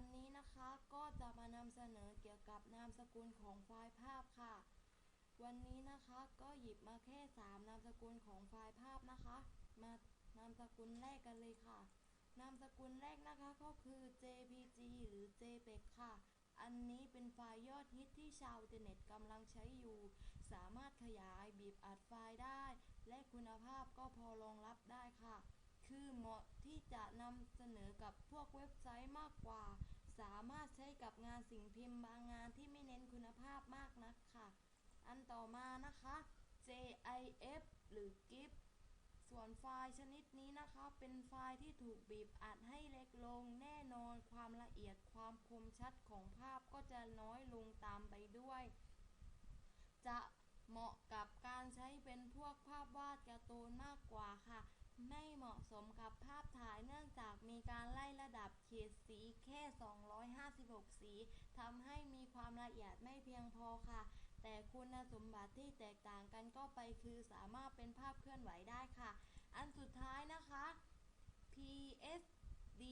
วันนี้นะคะก็จะมานำเสนอเกี่ยวกับนามสกุลของไฟล์ภาพค่ะ วันนี้นะคะก็หยิบมาแค่ 3 นามสกุลของไฟล์ภาพนะคะ มานามสกุลแรกกันเลยค่ะ นามสกุลแรกนะคะก็คือ JPG หรือ JPEG ค่ะ อันนี้เป็นไฟล์ยอดฮิตที่ชาวอินเทอร์เน็ตกำลังใช้อยู่ สามารถขยายบีบอัดไฟล์ได้ และคุณภาพก็พอรองรับได้ค่ะ คือเหมาะที่จะนำเสนอกับพวกเว็บไซต์ สามารถใช้กับงานสิ่งพิมพ์บางงานที่ไม่เน้นคุณภาพมากนักค่ะ อันต่อมานะคะ JIF หรือ GIF ส่วนไฟล์ชนิดนี้นะคะ เป็นไฟล์ที่ถูกบีบอัดให้เล็กลง แน่นอนความละเอียดความคมชัดของภาพก็จะน้อยลงตามไปด้วย จะเหมาะกับการใช้เป็นพวกภาพวาดการ์ตูนมากกว่าค่ะ ไม่เหมาะสมกับภาพถ่ายเนื่องจา การไล่ระดับเฉดสีแค่ 256 สีทำให้มีความละเอียดไม่เพียงพอค่ะ แต่คุณสมบัติที่แตกต่างกันก็ไปคือสามารถเป็นภาพเคลื่อนไหวได้ค่ะ อันสุดท้ายนะคะ PSD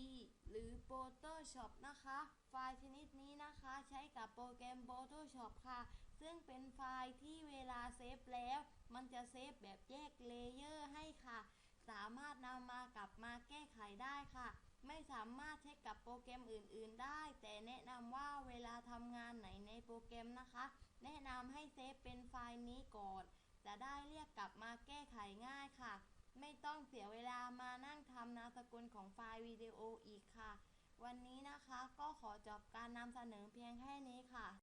หรือ Photoshop นะคะ ไฟล์ชนิดนี้นะคะใช้กับโปรแกรม Photoshop ค่ะ ซึ่งเป็นไฟล์ที่เวลาเซฟแล้ว มันจะเซฟแบบแยกเลเยอร์ให้ค่ะ สามารถนำมากลับมาแก้ไขได้ค่ะ ไม่สามารถใช้กับโปรแกรมอื่น ๆ ได้ แต่แนะนำว่าเวลาทำงานไหนในโปรแกรมนะคะ แนะนำให้เซฟเป็นไฟล์นี้ก่อน จะได้เรียกกลับมาแก้ไขง่ายค่ะ ไม่ต้องเสียเวลามานั่งทำนามสกุลของไฟล์วิดีโออีกค่ะ วันนี้นะคะก็ขอจบการนำเสนอเพียงแค่นี้ค่ะ